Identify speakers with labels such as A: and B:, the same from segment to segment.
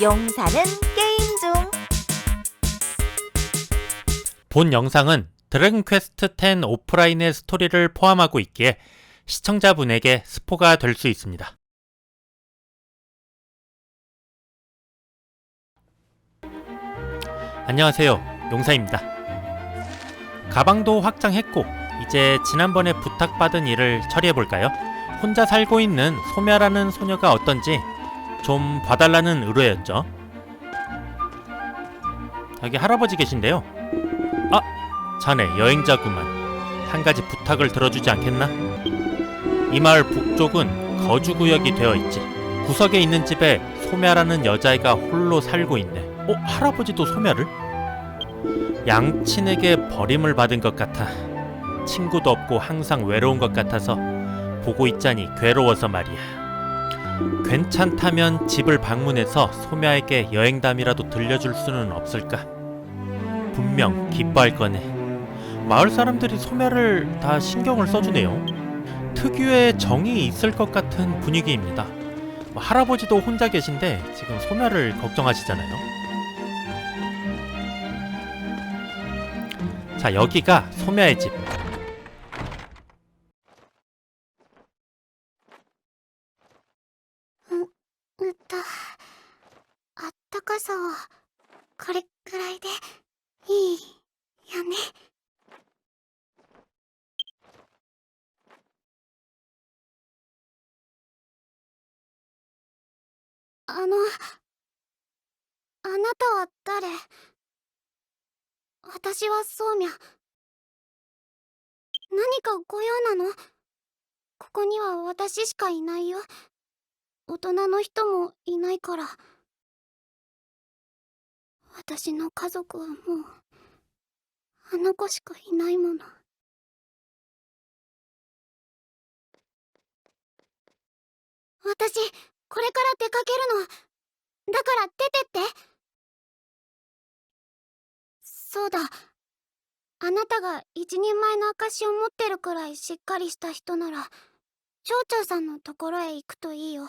A: 용사는 게임 중.
B: 본 영상은 드래곤 퀘스트 10 오프라인의 스토리를 포함하고 있기에 시청자분에게 스포가 될 수 있습니다. 안녕하세요. 용사입니다. 가방도 확장했고 이제 지난번에 부탁받은 일을 처리해 볼까요? 혼자 살고 있는 소멸하는 소녀가 어떤지 좀 봐달라는 의뢰였죠. 여기 할아버지 계신데요. 아, 자네 여행자구만. 한 가지 부탁을 들어주지 않겠나? 이 마을 북쪽은 거주구역이 되어 있지. 구석에 있는 집에 소멸하는 여자애가 홀로 살고 있네. 어, 할아버지도 소멸을? 양친에게 버림을 받은 것 같아. 친구도 없고 항상 외로운 것 같아서 보고 있자니 괴로워서 말이야. 괜찮다면 집을 방문해서 소멸에게 여행담이라도 들려줄 수는 없을까? 분명 기뻐할 거네. 마을 사람들이 소멸을 다 신경을 써주네요. 특유의 정이 있을 것 같은 분위기입니다. 뭐 할아버지도 혼자 계신데 지금 소멸을 걱정하시잖아요. 자, 여기가 소멸의 집.
C: あったかさは、これくらいで、いい、よね。あの、あなたは誰？私はそうみゃ。何かご用なの？ここには私しかいないよ。大人の人もいないから私の家族はもうあの子しかいないもの。私これから出かけるの。だから出てって。そうだ。あなたが一人前の証を持ってるくらいしっかりした人なら町長さんのところへ行くといいよ。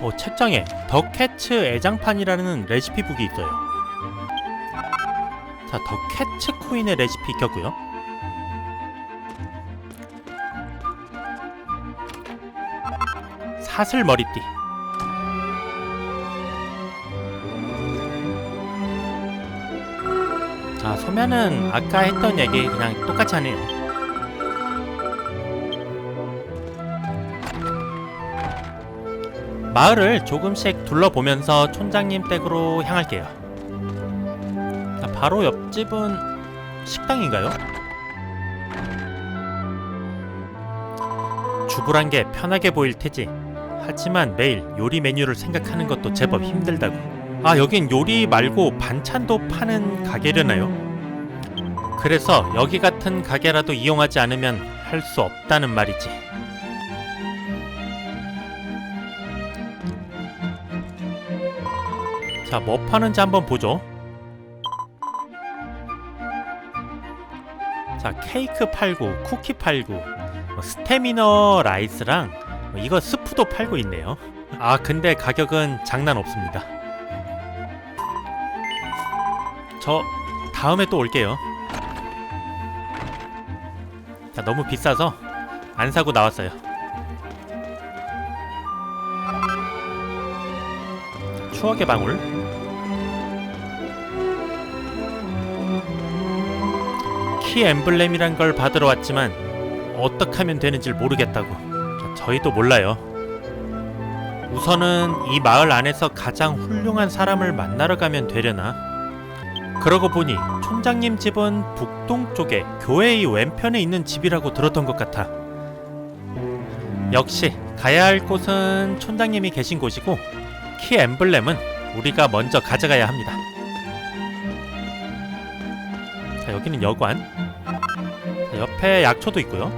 B: 어, 책장에 더 캐츠 애장판이라는 레시피북이 있어요. 자, 더 캐츠 코인의 레시피 켰고요. 사슬 머리띠. 자, 소면은 아까 했던 얘기 그냥 똑같이 하네요. 마을을 조금씩 둘러보면서 촌장님 댁으로 향할게요. 자, 바로 옆집은 식당인가요? 주부란 게 편하게 보일 테지. 하지만 매일 요리 메뉴를 생각하는 것도 제법 힘들다고. 아, 여긴 요리 말고 반찬도 파는 가게려나요? 그래서 여기 같은 가게라도 이용하지 않으면 할 수 없다는 말이지. 자, 뭐 파는지 한번 보죠. 자, 케이크 팔고, 쿠키 팔고, 뭐 스테미너 라이스랑 뭐 이거 스프도 팔고 있네요. 아, 근데 가격은 장난 없습니다. 저 다음에 또 올게요. 자, 너무 비싸서 안 사고 나왔어요. 추억의 방울. 키 엠블렘이란 걸 받으러 왔지만 어떻게 하면 되는지 모르겠다고. 자, 저희도 몰라요. 우선은 이 마을 안에서 가장 훌륭한 사람을 만나러 가면 되려나? 그러고 보니 촌장님 집은 북동쪽에 교회의 왼편에 있는 집이라고 들었던 것 같아. 역시 가야 할 곳은 촌장님이 계신 곳이고 키 엠블렘은 우리가 먼저 가져가야 합니다. 자, 여기는 여관. 자, 옆에 약초도 있고요.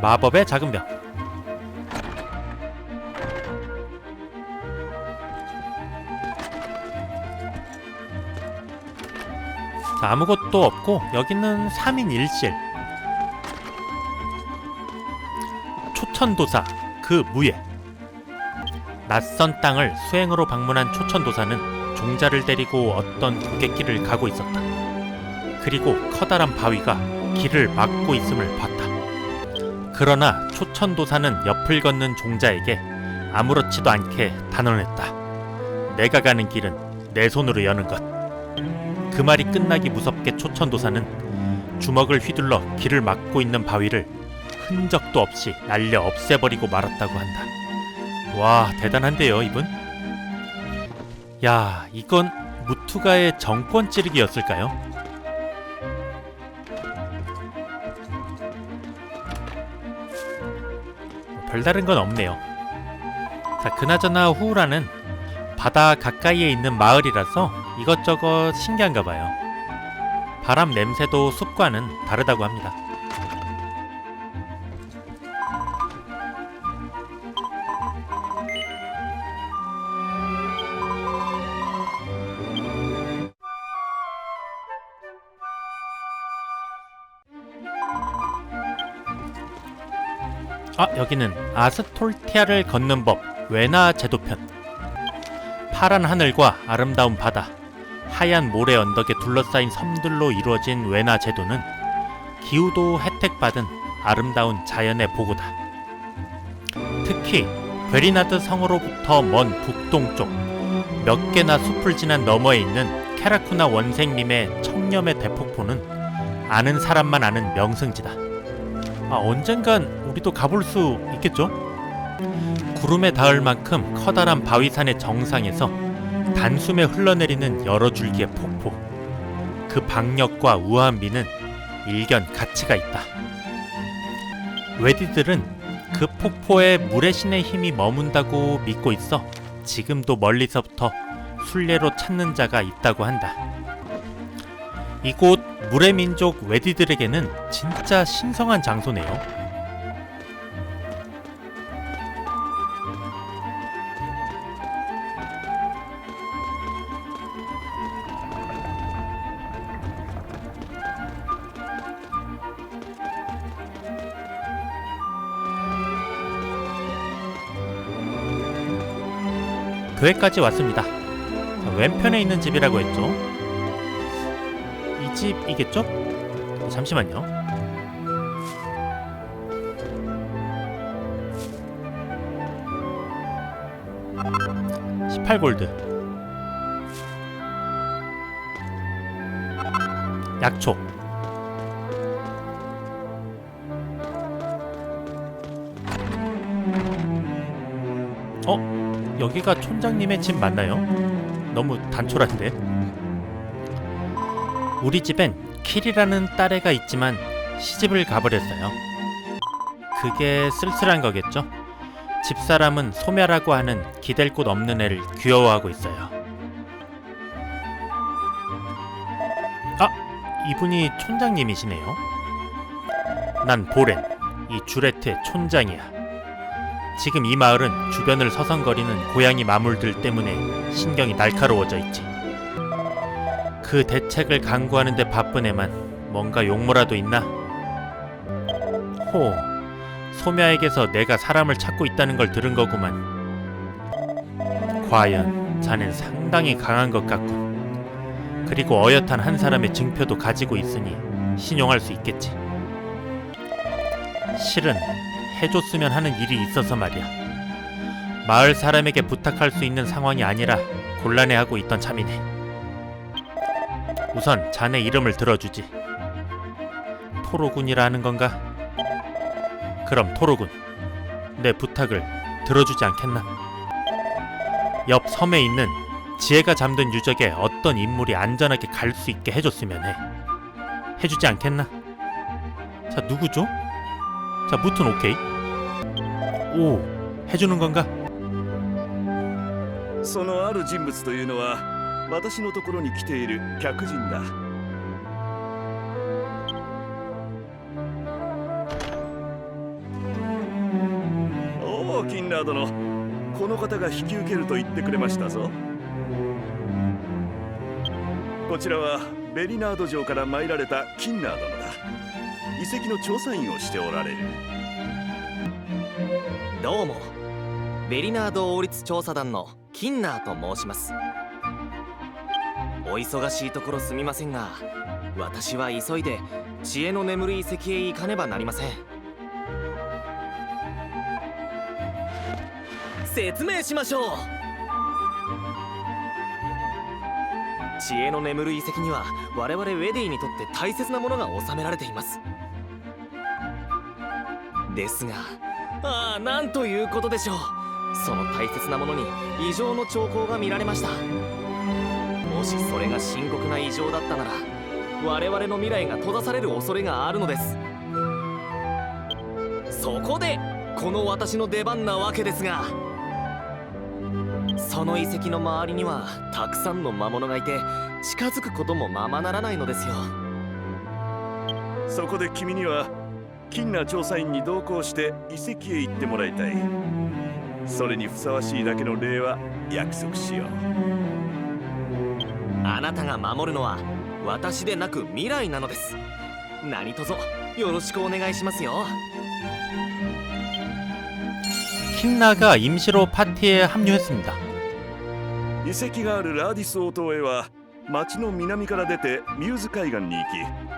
B: 마법의 작은 병. 자, 아무것도 없고 여기는 3인 1실. 초천도사 그 무예. 낯선 땅을 수행으로 방문한 초천도사는 종자를 데리고 어떤 고갯길을 가고 있었다. 그리고 커다란 바위가 길을 막고 있음을 봤다. 그러나 초천도사는 옆을 걷는 종자에게 아무렇지도 않게 단언했다. 내가 가는 길은 내 손으로 여는 것. 그 말이 끝나기 무섭게 초천도사는 주먹을 휘둘러 길을 막고 있는 바위를 흔적도 없이 날려 없애버리고 말았다고 한다. 와, 대단한데요, 이분? 야, 이건 무투가의 정권 찌르기였을까요? 별다른 건 없네요. 자, 그나저나 후우라는 바다 가까이에 있는 마을이라서 이것저것 신기한가 봐요. 바람 냄새도 숲과는 다르다고 합니다. 여기는 아스톨티아를 걷는 법 외나 제도편. 파란 하늘과 아름다운 바다, 하얀 모래 언덕에 둘러싸인 섬들로 이루어진 외나 제도는 기후도 혜택받은 아름다운 자연의 보고다. 특히 베리나드 성으로부터 먼 북동쪽 몇 개나 숲을 지난 너머에 있는 케라쿠나 원생님의 청렴의 대폭포는 아는 사람만 아는 명승지다. 아, 언젠간 우리도 가볼 수 있겠죠? 구름에 닿을 만큼 커다란 바위산의 정상에서 단숨에 흘러내리는 여러 줄기의 폭포. 그 박력과 우아한 미는 일견 가치가 있다. 웨디들은 그 폭포에 물의 신의 힘이 머문다고 믿고 있어 지금도 멀리서부터 순례로 찾는 자가 있다고 한다. 이곳 물의 민족 웨디들에게는 진짜 신성한 장소네요. 교회까지 왔습니다. 자, 왼편에 있는 집이라고 했죠. 이 집이겠죠? 잠시만요. (18골드) 약초 어? 여기가 촌장님의 집 맞나요? 너무 단촐한데 우리 집엔 킬이라는 딸애가 있지만 시집을 가버렸어요. 그게 쓸쓸한 거겠죠? 집사람은 소멸하고 하는 기댈 곳 없는 애를 귀여워하고 있어요. 아, 이분이 촌장님이시네요. 난 보렌, 이 주레트의 촌장이야. 지금 이 마을은 주변을 서성거리는 고양이 마물들 때문에 신경이 날카로워져 있지. 그 대책을 강구하는데 바쁜 애만 뭔가 용모라도 있나? 호, 소미아에게서 내가 사람을 찾고 있다는 걸 들은 거구만. 과연 자넨 상당히 강한 것 같군. 그리고 어엿한 한 사람의 증표도 가지고 있으니 신용할 수 있겠지. 실은 해줬으면 하는 일이 있어서 말이야. 마을 사람에게 부탁할 수 있는 상황이 아니라 곤란해하고 있던 참이네. 우선 자네 이름을 들어주지. 토로군이라는 건가? 그럼 토로군, 내 부탁을 들어주지 않겠나? 옆 섬에 있는 지혜가 잠든 유적에 어떤 인물이 안전하게 갈 수 있게 해줬으면 해. 해주지 않겠나? 자, 누구죠? 자 무튼 오케이 오 해주는 건가?
D: そのある人物というのは私のところに来ている客人だおおキンナー殿この方が引き受けると言ってくれましたぞこちらはベリナード城から参られたキンナー殿だ遺 跡の調査員をしておられる。
E: どうも。ベリナード王立調査団のキンナーと申します。お忙しいところすみませんが私は急いで知恵の眠る遺跡へ行かねばなりません。説明しましょう。知恵の眠る遺跡には我々ウェディにとって大切なものが収められています。ですが。ああなんということでしょう。その大切なものに異常の兆候が見られました。もしそれが深刻な異常だったなら我々の未来が閉ざされる恐れがあるのです。そこでこの私の出番なわけですが。その遺跡の周りにはたくさんの魔物がいて近づくこともままならないのですよ。
D: そこで君には金な調査員に同行して遺跡へ行ってもらいたい。それにふさわしいだけの礼は約束しよう。
E: あなたが守るのは私でなく未来なのです。何卒よろしくお願いしますよ。
B: 킨나가 임시로 파티에 합류했습니 다.
D: 遺跡があるラーディス王島へは町の南から出てミューズ海岸に行き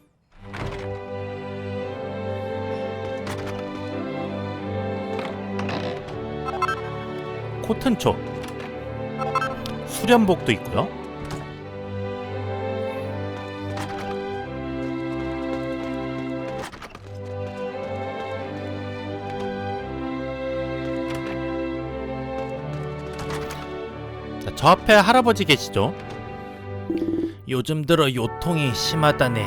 B: 코튼초 수련복도 있고요. 자, 저 앞에 할아버지 계시죠? 요즘 들어 요통이 심하다네.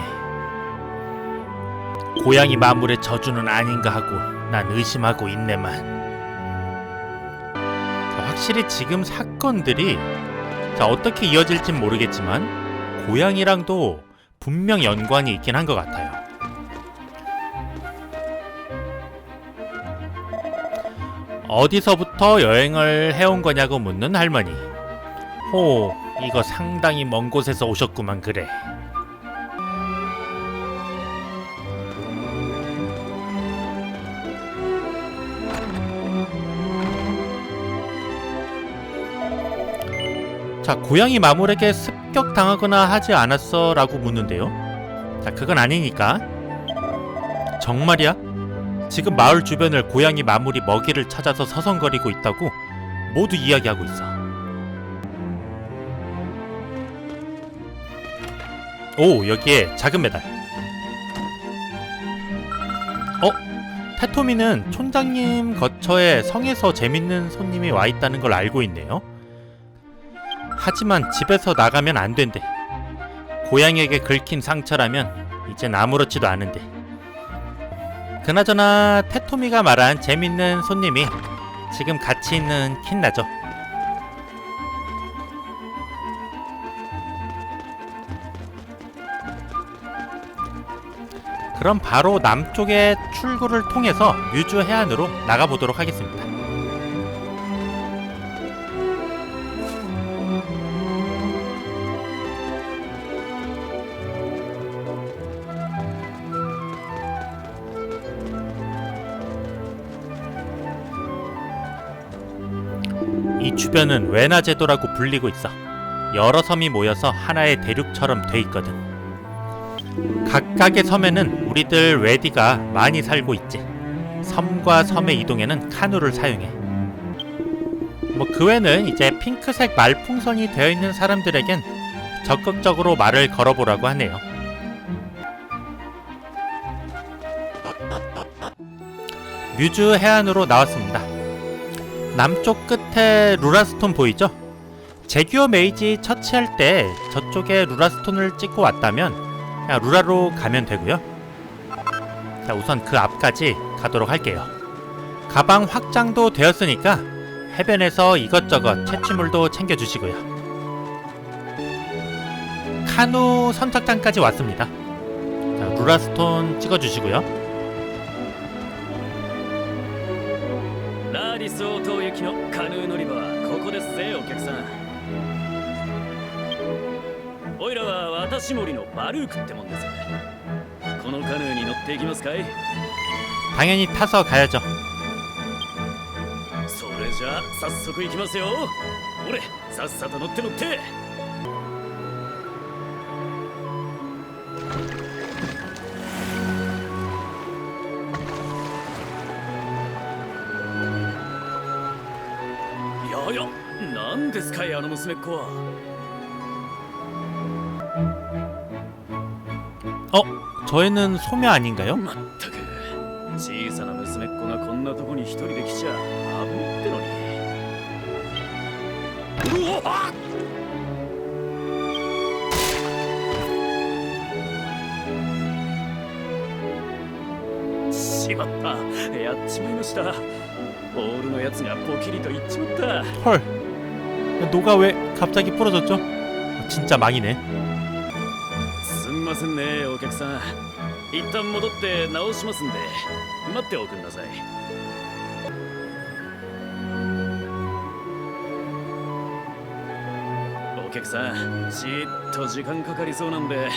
B: 고양이 마물의 저주는 아닌가 하고 난 의심하고 있네만. 자, 확실히 지금 사건들이 자, 어떻게 이어질진 모르겠지만 고양이랑도 분명 연관이 있긴 한 것 같아요. 어디서부터 여행을 해온 거냐고 묻는 할머니. 호, 이거 상당히 먼 곳에서 오셨구만 그래. 자, 고양이 마물에게 습격당하거나 하지 않았어? 라고 묻는데요. 자, 그건 아니니까. 정말이야? 지금 마을 주변을 고양이 마물이 먹이를 찾아서 서성거리고 있다고 모두 이야기하고 있어. 오, 여기에 작은 메달. 어? 테토미는 촌장님 거처에 성에서 재밌는 손님이 와 있다는 걸 알고 있네요. 하지만 집에서 나가면 안 된대. 고양이에게 긁힌 상처라면 이젠 아무렇지도 않은데. 그나저나 테토미가 말한 재밌는 손님이 지금 같이 있는 킨나죠. 그럼 바로 남쪽의 출구를 통해서 뮤주 해안으로 나가보도록 하겠습니다. 이 주변은 외나 제도라고 불리고 있어. 여러 섬이 모여서 하나의 대륙처럼 돼 있거든. 각각의 섬에는 우리들 웨디가 많이 살고 있지. 섬과 섬의 이동에는 카누를 사용해. 뭐 그 외는 이제 핑크색 말풍선이 되어 있는 사람들에겐 적극적으로 말을 걸어보라고 하네요. 뮤즈 해안으로 나왔습니다. 남쪽 끝 에 루라스톤 보이죠? 제규어 메이지 처치할 때 저쪽에 루라스톤을 찍고 왔다면 그냥 루라로 가면 되고요. 자, 우선 그 앞까지 가도록 할게요. 가방 확장도 되었으니까 해변에서 이것저것 채취물도 챙겨주시고요. 카누 선착장까지 왔습니다. 자, 루라스톤 찍어주시고요.
F: ラーディス王島行きのカヌー乗り場はここですぜお客さんおいらは私森のバルークってもんですこのカヌーに乗っていきますかい
B: 당연히 타서 가야죠.
F: それじゃあ早速行きますよ俺さっさと乗って乗って ですかいあの娘っ子は
B: 어? 저희는 소녀 아닌가요?
F: まったく小さな娘っ子がこんなとこに一人で来ちゃ危ねってのにうわっしまったやっちまいましたオールのやつがポキリといっちまった
B: 헐. 노가 왜 갑자기 부러졌죠? 진짜 망이네.
F: すんませんねお客さん一旦戻って直しますんで待っておくんなさいお客さんじーっと時間かかりそうなんで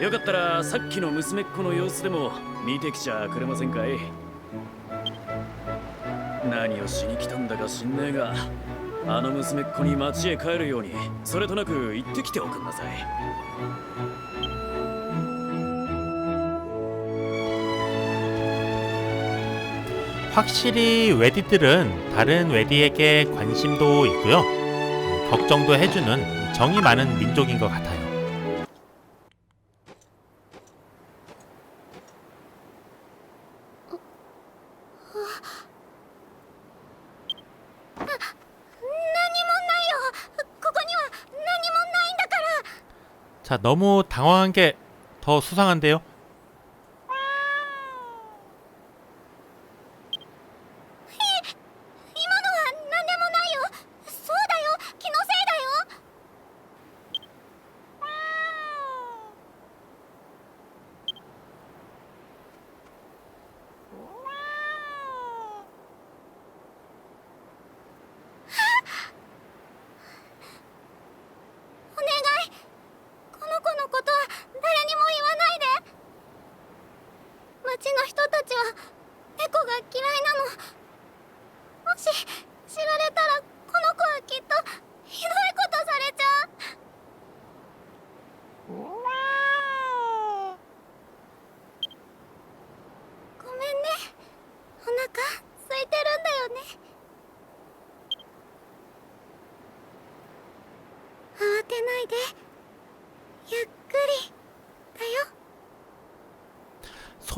F: よかったらさっきの娘っ子の様子でも見てきちゃくれませんかい何をしに来たんだか知んねえが あの娘っ子に町へ帰るようにそれとなく言ってきておくんなさい
B: 확실히 웨디들은 다른 웨디에게 관심도 있고요. 걱정도 해주는 정이 많은 민족인 것 같아요. 자, 너무 당황한 게 더 수상한데요?
C: 猫が嫌いなの。もし知られたらこの子はきっとひどいことされちゃう。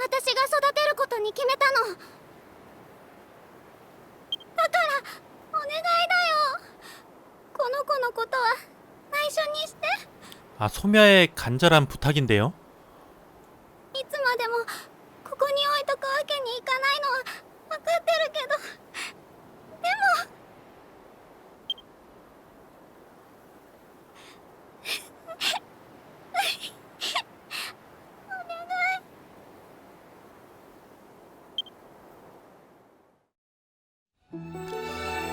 C: 私が育てることに決めたの。だからお願いだよ。この子のことは内緒にして。
B: あ아소녀의 간절한 부탁인데 요?
C: いつまでもここに置いとくわけにいかないのは分かってるけど。でも Ha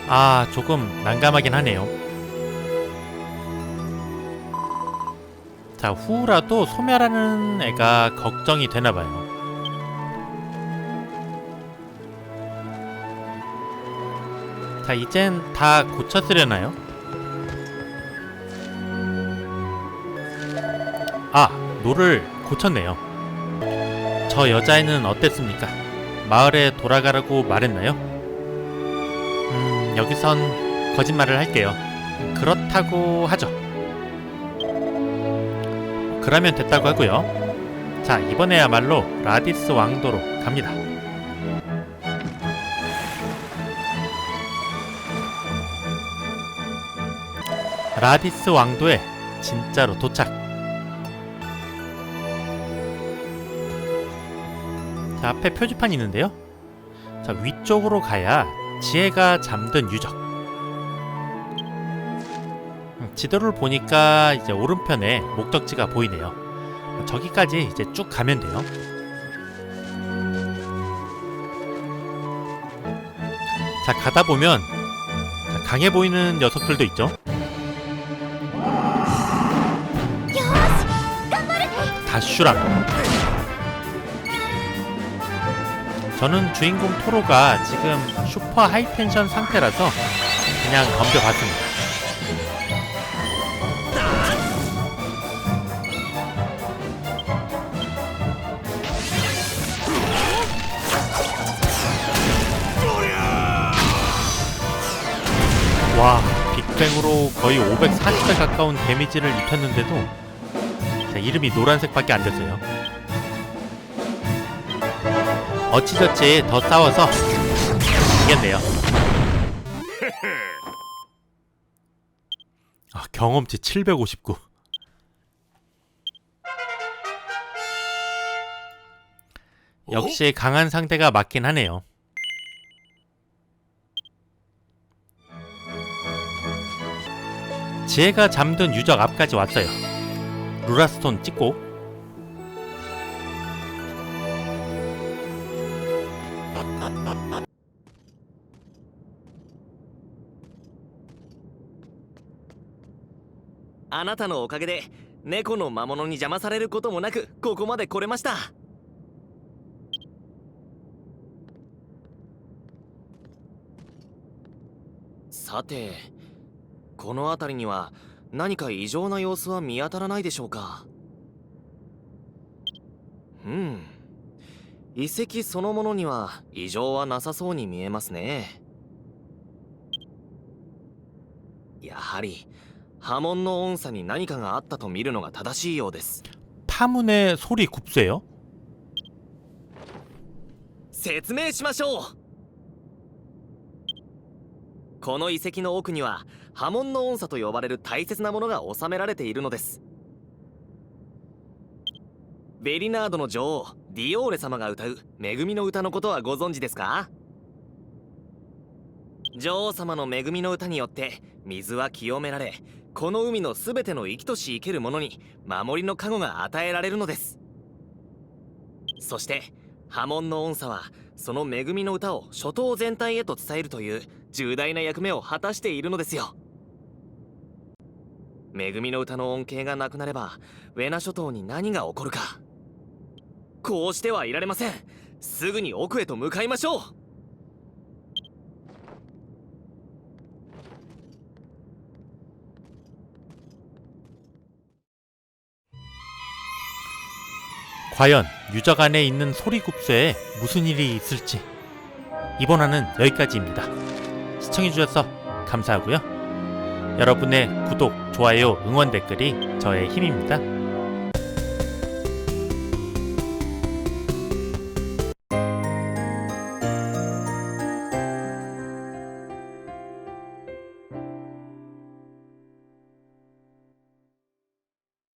B: 아, 조금 난감하긴 하네요. 자, 후라도 소멸하는 애가 걱정이 되나 봐요. 자, 이젠 다 고쳤으려나요? 아, 노를 고쳤네요. 저 여자애는 어땠습니까? 마을에 돌아가라고 말했나요? 음, 여기선 거짓말을 할게요. 그렇다고 하죠. 그러면 됐다고 하고요. 자, 이번에야말로 라디스 왕도로 갑니다. 라디스 왕도에 진짜로 도착. 자, 앞에 표지판이 있는데요. 자, 위쪽으로 가야 지혜가 잠든 유적. 음, 지도를 보니까 이제 오른편에 목적지가 보이네요. 저기까지 이제 쭉 가면 돼요. 자, 가다 보면 자, 강해 보이는 녀석들도 있죠. 다슈랑. 저는 주인공 토로가 지금 슈퍼 하이텐션 상태라서 그냥 덤벼봤습니다. 와, 빅뱅으로 거의 540배 가까운 데미지를 입혔는데도 자, 이름이 노란색밖에 안 됐어요. 어찌저찌 더 싸워서 이겼네요. 아, 경험치 759. 역시 강한 상대가 맞긴 하네요. 지혜가 잠든 유적 앞까지 왔어요. 루라스톤 찍고「
E: あなたのおかげで猫の魔物に邪魔されることもなくここまで来れました」さてこの辺りには何か異常な様子は見当たらないでしょうか？うん。遺跡そのものには異常はなさそうに見えますね。やはり波紋の音差に何かがあったと見るのが正しいようです
B: 파문의 소리 굽세요?
E: 説明しましょうこの遺跡の奥には波紋の音差と呼ばれる大切なものが収められているのですベリナードの女王ディオーレ様が歌う恵みの歌のことはご存知ですか女王様の恵みの歌によって水は清められ この海の全ての生きとし生ける者に守りの加護が与えられるのです。そして波紋の音差はその恵みの歌を諸島全体へと伝えるという重大な役目を果たしているのですよ。恵みの歌の恩恵がなくなればウェナ諸島に何が起こるか。こうしてはいられません。すぐに奥へと向かいましょう。
B: 과연 유적 안에 있는 소리굽새에 무슨 일이 있을지 이번 화는 여기까지입니다. 시청해주셔서 감사하고요. 여러분의 구독, 좋아요, 응원 댓글이 저의 힘입니다.